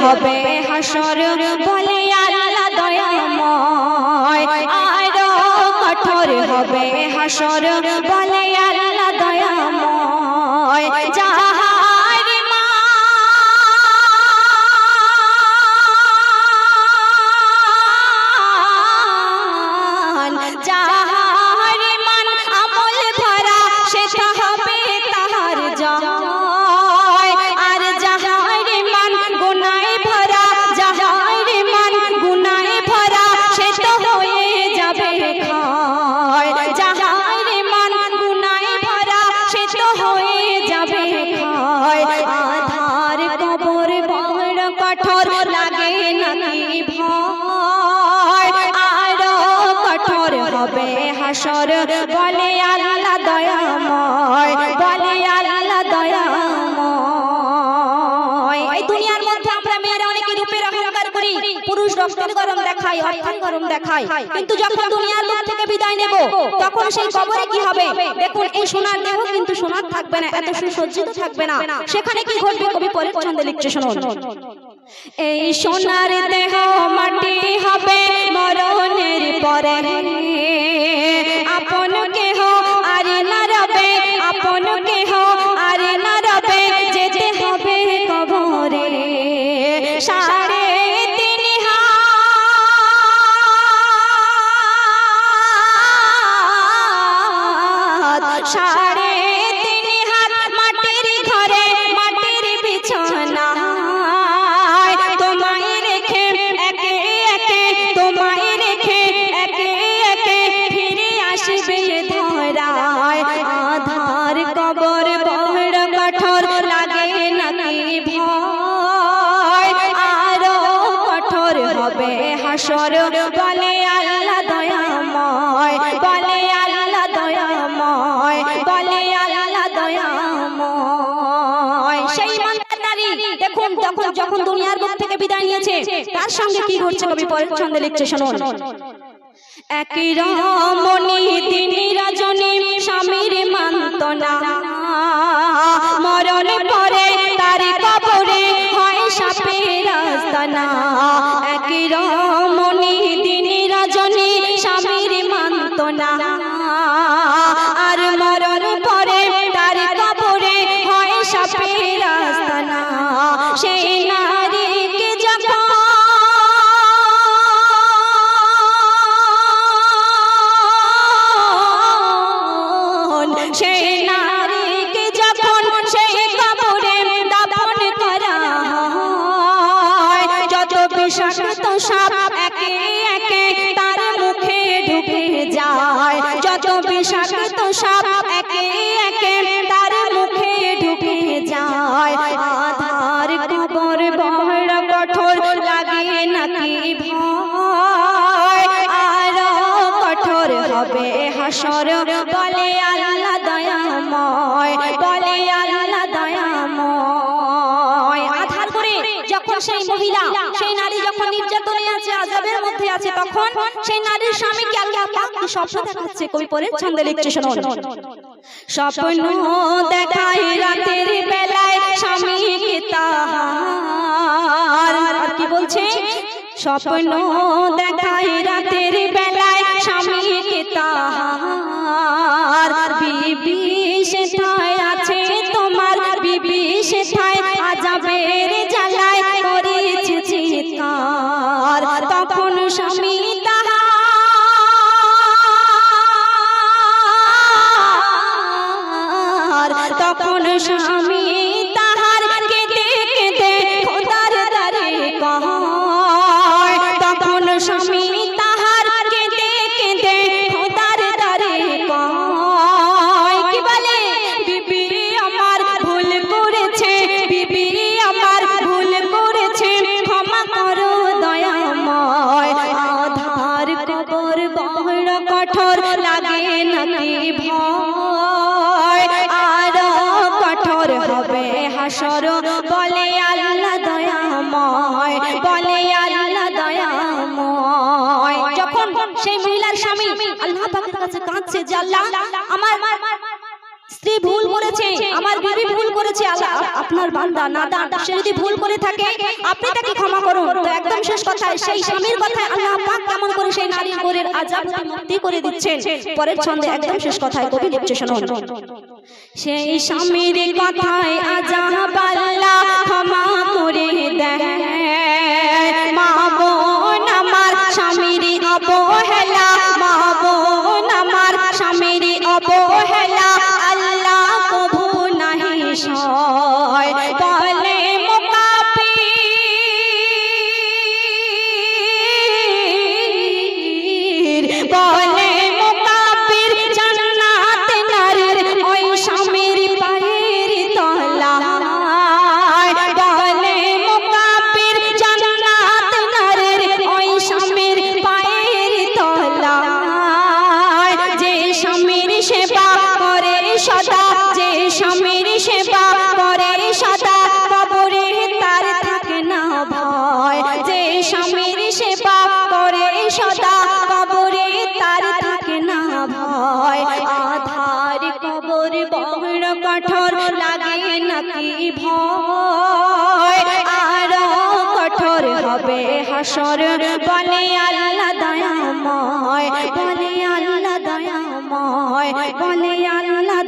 হবে হাসর বলে আল্লাহ দয়াময়। আর কঠোর হবে হাসর বলে আল্লাহ হবে হাসর বলে আল্লাহ দয়াময় বলে আল্লাহ দয়াময়। এই দুনিয়ার মধ্যে আমরা মেয়েরা অনেকে রূপের অহংকার করি পুরুষ রক্তের গরম দেখায় অর্থের গরম দেখায়। কিন্তু যখন দুনিয়ার লোক থেকে বিদায় নেব তখন সেই কবরে কি হবে? দেখুন এই সোনার দেহ কিন্তু সোনার থাকবে না এত সুসজ্জিত থাকবে না। সেখানে কি ঘটবে? কবি পরের ছন্দে লিখছে শুনুন। এই সোনার দেহ মাটি হবে মরণের পরে। সাড়ে তিন হাত মাটির ঘরে, মাটির বিছানা তোমায় রেখে, একে একে, তোমায় রেখে, একে একে ফিরে আসবে ধরায়। আধার কবর বড় কঠোর, লাগে নাকি ভয়? আরও কঠোর হবে হাসর, বলে আল্লাহ দয়াময়। বলে নারী। দেখুন যখন যখন দুনিয়ার বুক থেকে বিদায় নিয়েছে তার সঙ্গে কি ঘটছে কবি পরের ছন্দে লিখছে শুনুন। একই রমণী তিনি রজনী স্বামীর মান্তনা মরণ পরে তার কবরে হয় সাপের আস্তানা একই রমণী তিনি রজনী স্বামীর মান্তনা বিষাক্ত সাপ একে একে তার মুখে ঢুকে যায়। যত বিষাক্ত সাপ একে একে তার মুখে ঢুকে যায়। আধার কবর বড় কঠোর লাগে নাকি ভয়? আরও কঠোর হবে হাসর বলে আল্লাহ দয়াময়। বলে সেই মহিলা, সেই নারী যখন নির্যাতনে আছে আজাবের মধ্যে আছে, তখন সেই নারীর স্বামীকে আল্লাহ পাক স্বপ্ন দেখাচ্ছে? কবি পরে ছন্দে লিখছে স্বপ্ন দেখায় রাতের বেলায় আর কি বলছে? স্বপ্ন দেখায় রাতের বেলায় তখন স্বামী তাহার তখন স্বামী হবে হাসর। বলে আল্লাহ দয়াময়, বলে আল্লাহ দয়াময়। যখন সেই মহিলার স্বামী আল্লাহ পাকের কাছে কাঁদছে যে আল্লাহ, আমার স্ত্রী ভুল করেছে, আমার বিবি ভুল করেছে, আল্লাহ আপনার বান্দা নাদান সে যদি ভুল করে থাকে, আপনি তাকে ক্ষমা করুন। তো একদম শেষ কথা সেই স্বামীর কথা আল্লাহ পাক কেমন করে সেই নারীর গোরের আজাব মুক্তি করে দিচ্ছেন। পরের ছন্দে একদম শেষ কথায় কবি লিখছে শুনুন সেই স্বামীর কথায় আজাব আল্লাহ ক্ষমা করে জান্নাত নারীর ওই স্বামীর পায়ের তলায়। বলে মুকাফির জান্নাত নারীর ওই স্বামীর পায়ের তলায়। যে স্বামীর সেবা করে সদা সদা কবরে তার থাকে না ভয়। আধার কবর বড় কঠোর, লাগে নাকি ভয়? আরও কঠোর হবে হাসর, বলে আল্লাহ দয়াময়। বলে আল্লাহ দয়াময়, বলে আল্লাহ